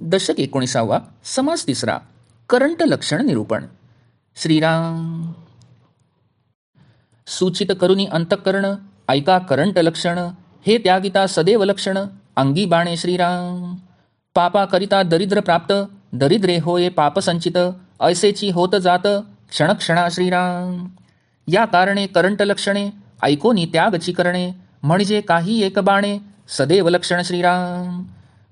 दशक एकोणीसावा समास तिसरा करंट लक्षण निरूपण. श्रीराम. सूचित करुनी अंतःकरण ऐका करंट लक्षण हे त्यागिता सदैव लक्षण अंगी बाणे श्रीराम. पापा करिता दरिद्र प्राप्त दरिद्रे होय पाप संचित ऐसेची होत जात क्षणक्षणा श्रीराम. या कारणे करंट लक्षणे ऐकोनी त्यागची करणे म्हणजे काही एक बाणे सदैव लक्षण श्रीराम.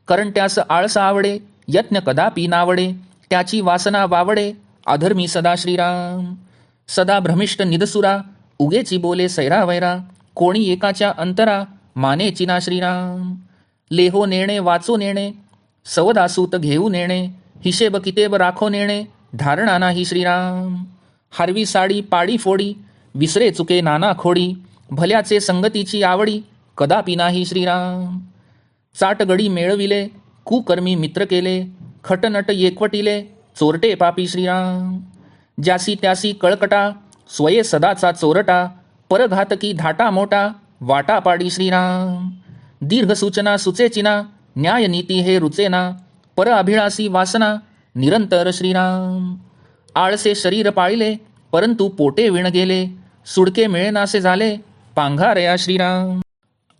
कारण त्यास आळस आवडे यत्न कदापि नावडे त्याची वासना वावडे अधर्मी सदा श्रीराम. सदा भ्रमिष्ट निदसुरा उगेची बोले सैरा वैरा कोणी एकाच्या अंतरा माने चिना श्रीराम. लेहो नेणे वाचो नेणे सवदासूत घेऊ नेणे हिशेब कितेब राखो नेणे धारणा नाही श्रीराम. हरवी साडी पाडी फोडी विसरे चुके नाना खोडी भल्याचे संगतीची आवडी कदापि नाही श्रीराम. चाटगडी मेळविले कुकर्मी मित्र केले खटनट एकवटिले चोरटे पापी श्रीराम. ज्यासी त्यासी कळकटा स्वये सदाचा चोरटा परघातकी धाटा मोठा वाटा पाडी श्रीराम. दीर्घ सूचना सुचेचिना न्यायनीती हे रुचेना पर अभिळासी वासना निरंतर श्रीराम. आळसे शरीर पाळिले परंतु पोटे विण गेले सुडके मिळेनासे झाले पांघारया श्रीराम.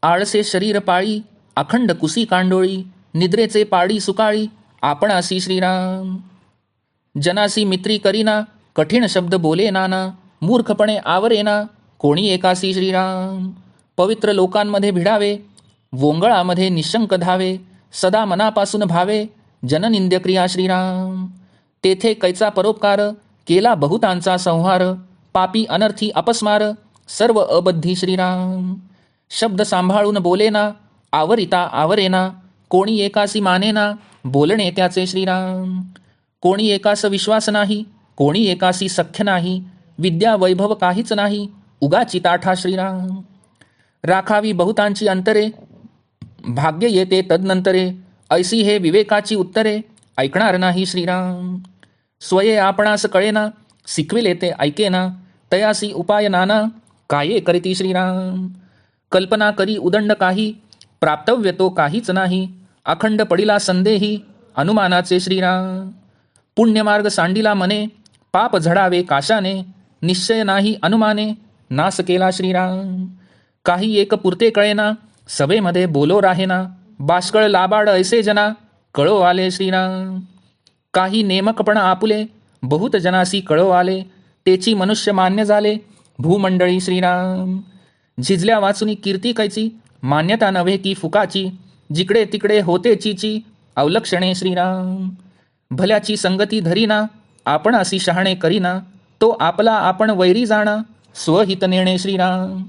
आळसे शरीर पाळी अखंड कुसी कांडोळी निद्रेचे पाडी सुकाळी आपणासी श्रीराम. जनासी मित्री करीना कठीण शब्द बोले नाना मूर्खपणे आवरेना कोणी एकासी श्रीराम. पवित्र लोकांमध्ये भिडावे वोंगळामध्ये निशंक धावे सदा मनापासून भावे जननिंद्यक्रिया श्रीराम. तेथे कैचा परोपकार केला बहुतांचा संहार पापी अनर्थी अपस्मार सर्व अबद्धी श्रीराम. शब्द सांभाळून बोलेना आवरिता आवरेना कोणी एकासी मानेना बोलणे त्याचे श्रीराम. कोणी एकास विश्वास नाही कोणी एकासी सख्य नाही विद्या वैभव काहीच नाही उगाची ताठा श्रीराम. राखावी बहुतांची अंतरे भाग्य येते तदनंतरे ऐसी हे विवेकाची उत्तरे ऐकणार नाही श्रीराम. स्वये आपणास कळेना शिकविले ते ऐकेना तयासी उपाय नाना काये करीती श्रीराम. कल्पना करी उदंड काही प्राप्तव्य तो काहीच नाही. अखंड पडिला संदेही अनुमानाचे श्रीराम. पुण्यमार्ग सांडिला मने पाप झडावे काशाने निश्चय नाही अनुमाने नास केला श्रीराम. काही एक पुरते कळेना सभेमध्ये बोलो राहेना बाष्कळ लाबाड ऐसे जना कळो आले श्रीराम. काही नेमकपणा आपुले बहुत जनासी कळो आले तेची मनुष्य मान्य झाले भूमंडळी श्रीराम. झिजल्या वाचुनी कीर्ती कैची मान्यता नव्हे की फुकाची जिकडे तिकडे होते चीची अवलक्षणे श्रीराम. भल्याची संगती धरीना आपण अशी शहाणे करीना तो आपला आपण वैरी जाणा स्वहित नेणे श्रीराम.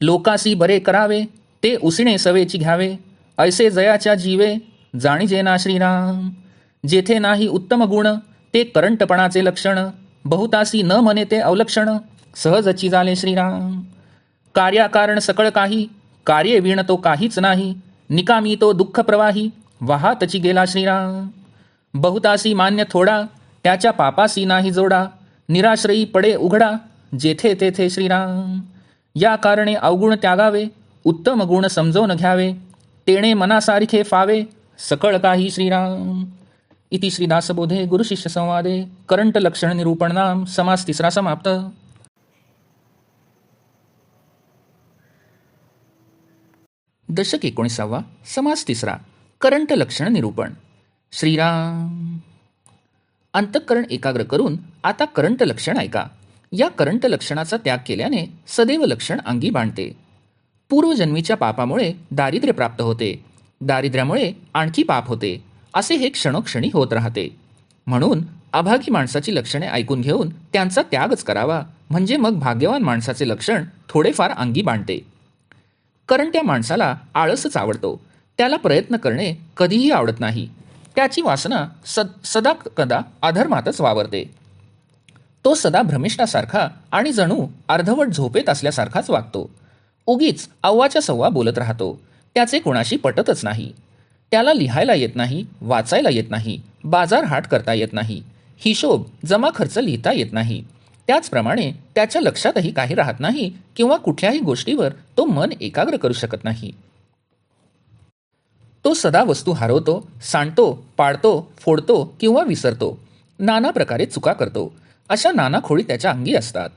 लोकासी बरे करावे ते उसिणे सवेची घ्यावे ऐसे जयाच्या जीवे जाणीजे ना श्रीराम. जेथे नाही उत्तम गुण ते करंटपणाचे लक्षण बहुतासी न म्हणे ते अवलक्षण सहजची झाले श्रीराम. कार्याकारण सकळ काही कार्य विण तो काहीच नाही निकामी तो दुःख प्रवाही वाहातची गेला श्रीराम. बहुतासी मान्य थोडा त्याच्या पापासी नाही जोडा निराश्रयी पडे उघडा जेथे तेथे श्रीराम. या कारणे अवगुण त्यागावे उत्तम गुण समजवून घ्यावे तेणे मनासारखे फावे सकळ काही श्रीराम. इति श्रीदासबोधे गुरुशिष्य संवादे करंट लक्षण निरूपण नाम समास तिसरा समाप्त. दशक एकोणीसावा समास तिसरा करंट लक्षण निरूपण. श्रीराम. अंतःकरण एकाग्र करून आता करंट लक्षण ऐका. या करंट लक्षणाचा त्याग केल्याने सदैव लक्षण अंगी बांधते. पूर्वजन्मीच्या पापामुळे दारिद्र्य प्राप्त होते. दारिद्र्यामुळे आणखी पाप होते. असे हे क्षणोक्षणी होत राहते. म्हणून अभागी माणसाची लक्षणे ऐकून घेऊन त्यांचा त्यागच करावा. म्हणजे मग भाग्यवान माणसाचे लक्षण थोडेफार अंगी बांधते. कारण त्या माणसाला आळसच आवडतो. त्याला प्रयत्न करणे कधीही आवडत नाही. त्याची वासना सद सदा कदा अधर्मातच वावरते. तो सदा भ्रमिष्ठासारखा आणि जणू अर्धवट झोपेत असल्यासारखाच वागतो. उगीच अव्वाच्या सव्वा बोलत राहतो. त्याचे कोणाशी पटतच नाही. त्याला लिहायला येत नाही वाचायला येत नाही बाजार हाट करता येत नाही. हिशोब जमा खर्च लिहिता येत नाही. त्याचप्रमाणे त्याच्या लक्षातही काही राहत नाही किंवा कुठल्याही गोष्टीवर तो मन एकाग्र करू शकत नाही. तो सदा वस्तू हरवतो सांडतो पाडतो फोडतो किंवा विसरतो. नाना प्रकारे चुका करतो. अशा नाना खोळी त्याच्या अंगी असतात.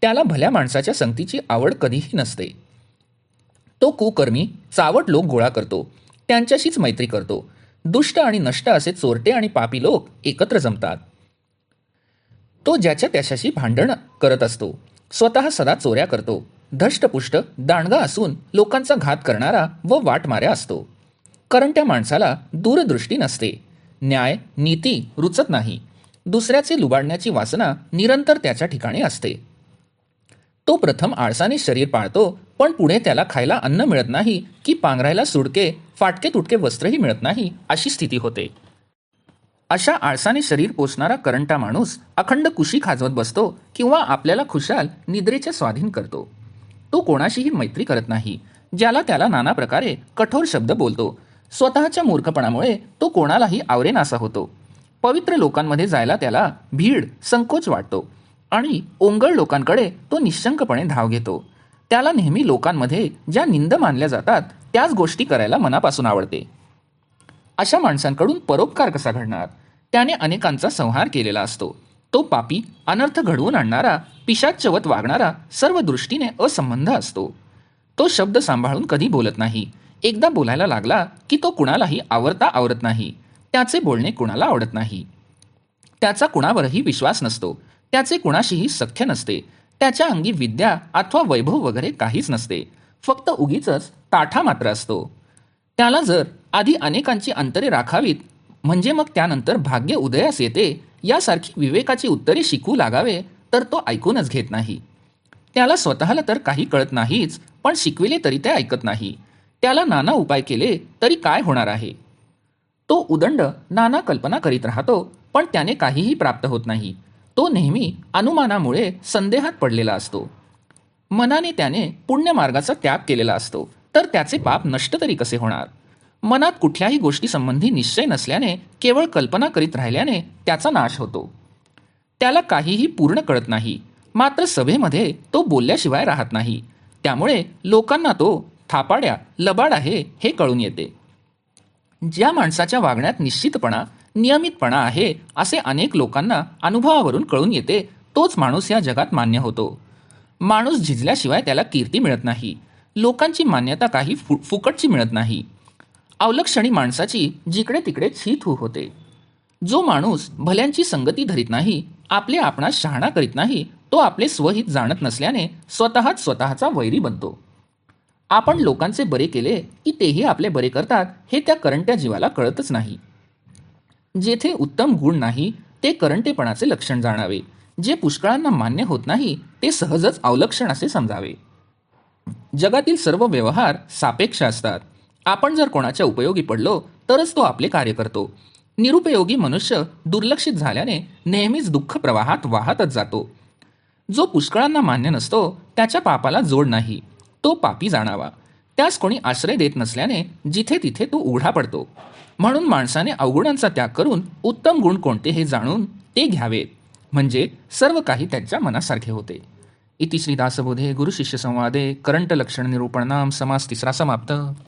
त्याला भल्या माणसाच्या संगतीची आवड कधीही नसते. तो कुकर्मी चावट लोक गोळा करतो. त्यांच्याशीच मैत्री करतो. दुष्ट आणि नष्ट असे चोरटे आणि पापी लोक एकत्र जमतात. तो ज्याच्या त्याच्याशी भांडण करत असतो. स्वतः सदा चोऱ्या करतो. धष्टपुष्ट दांडगा असून लोकांचा घात करणारा व वाटमाऱ्या असतो. कारण त्या माणसाला दूरदृष्टी नसते. न्याय नीती रुचत नाही. दुसऱ्याचे लुबाडण्याची वासना निरंतर त्याच्या ठिकाणी असते. तो प्रथम आळसाने शरीर पाळतो पण पुढे त्याला खायला अन्न मिळत नाही की पांघरायला सुडके फाटके तुटके वस्त्रही मिळत नाही अशी स्थिती होते. अशा आळसाने शरीर पोचणारा करंटा माणूस अखंड कुशी खाजवत बसतो किंवा आपल्याला खुशाल निद्रेच्या स्वाधीन करतो. तो कोणाशीही मैत्री करत नाही ज्याला त्याला नाना प्रकारे कठोर शब्द बोलतो. स्वतःच्या मूर्खपणामुळे तो कोणालाही आवरेनासा होतो. पवित्र लोकांमध्ये जायला त्याला भीड संकोच वाटतो आणि ओंगळ लोकांकडे तो निशंकपणे धाव घेतो. त्याला नेहमी लोकांमध्ये ज्या निंद मानल्या जातात त्याच गोष्टी करायला मनापासून आवडते. अशा माणसांकडून परोपकार कसा घडणार? त्याने अनेकांचा संहार केलेला असतो. तो पापी अनर्थ घडवून आणणारा पिशाच्यवत वागणारा सर्व दृष्टीने असंबंध असतो. तो शब्द सांभाळून कधी बोलत नाही. एकदा बोलायला लागला की तो कुणालाही आवरता आवरत नाही. त्याचे बोलणे कुणाला आवडत नाही. त्याचा कुणावरही विश्वास नसतो. त्याचे कुणाशीही सख्य नसते. त्याच्या अंगी विद्या अथवा वैभव वगैरे काहीच नसते. फक्त उगीच ताठा मात्र असतो. त्याला जर आधी अनेकांची अंतरे राखावीत म्हणजे मग त्यानंतर भाग्य उदयास येते यासारखी विवेकाची उत्तरे शिकू लागावे तर तो ऐकूनच घेत नाही. त्याला स्वतःला तर काही कळत नाहीच पण शिकविले तरी ते ऐकत नाही. त्याला नाना उपाय केले तरी काय होणार आहे? तो उदंड नाना कल्पना करीत राहतो पण त्याने काहीही प्राप्त होत नाही. तो नेहमी अनुमानामुळे संदेहात पडलेला असतो. मनाने त्याने पुण्यमार्गाचा त्याग केलेला असतो तर त्याचे पाप नष्ट तरी कसे होणार? मनात कुठल्याही गोष्टीसंबंधी निश्चय नसल्याने केवळ कल्पना करीत राहिल्याने त्याचा नाश होतो. त्याला काहीही पूर्ण कळत नाही. मात्र सभेमध्ये तो बोलल्याशिवाय राहत नाही. त्यामुळे लोकांना तो थापाड्या लबाड आहे हे कळून येते. ज्या माणसाच्या वागण्यात निश्चितपणा नियमितपणा आहे असे अनेक लोकांना अनुभवावरून कळून येते तोच माणूस या जगात मान्य होतो. माणूस झिजल्याशिवाय त्याला कीर्ती मिळत नाही. लोकांची मान्यता काही फु फुकटची मिळत नाही. अवलक्षणी माणसाची जिकडे तिकडे छीत थू होते. जो माणूस भल्यांची संगती धरीत नाही आपले आपणास शहाणा करीत नाही तो आपले स्वहित जाणत नसल्याने स्वतःच स्वतःचा वैरी बनतो. आपण लोकांचे बरे केले की तेही आपले बरे करतात हे त्या करंट्या जीवाला कळतच नाही. जेथे उत्तम गुण नाही ते करंटेपणाचे लक्षण जाणावे. जे पुष्कळांना मान्य होत नाही ते सहजच अवलक्षण असे समजावे. जगातील सर्व व्यवहार सापेक्ष असतात. आपण जर कोणाच्या उपयोगी पडलो तरच तो आपले कार्य करतो. निरुपयोगी मनुष्य दुर्लक्षित झाल्याने नेहमीच दुःख प्रवाहात वाहतच जातो. जो पुष्कळांना मान्य नसतो त्याच्या पापाला जोड नाही. तो पापी जाणावा. त्यास कोणी आश्रय देत नसल्याने जिथे तिथे तो उघडा पडतो. म्हणून माणसाने अवगुणांचा त्याग करून उत्तम गुण कोणते हे जाणून ते घ्यावेत म्हणजे सर्व काही त्यांच्या मनासारखे होते. इति श्रीदासबोधे गुरुशिष्य संवादे करंट लक्षण निरूपण नाम समास तिसरा समाप्त.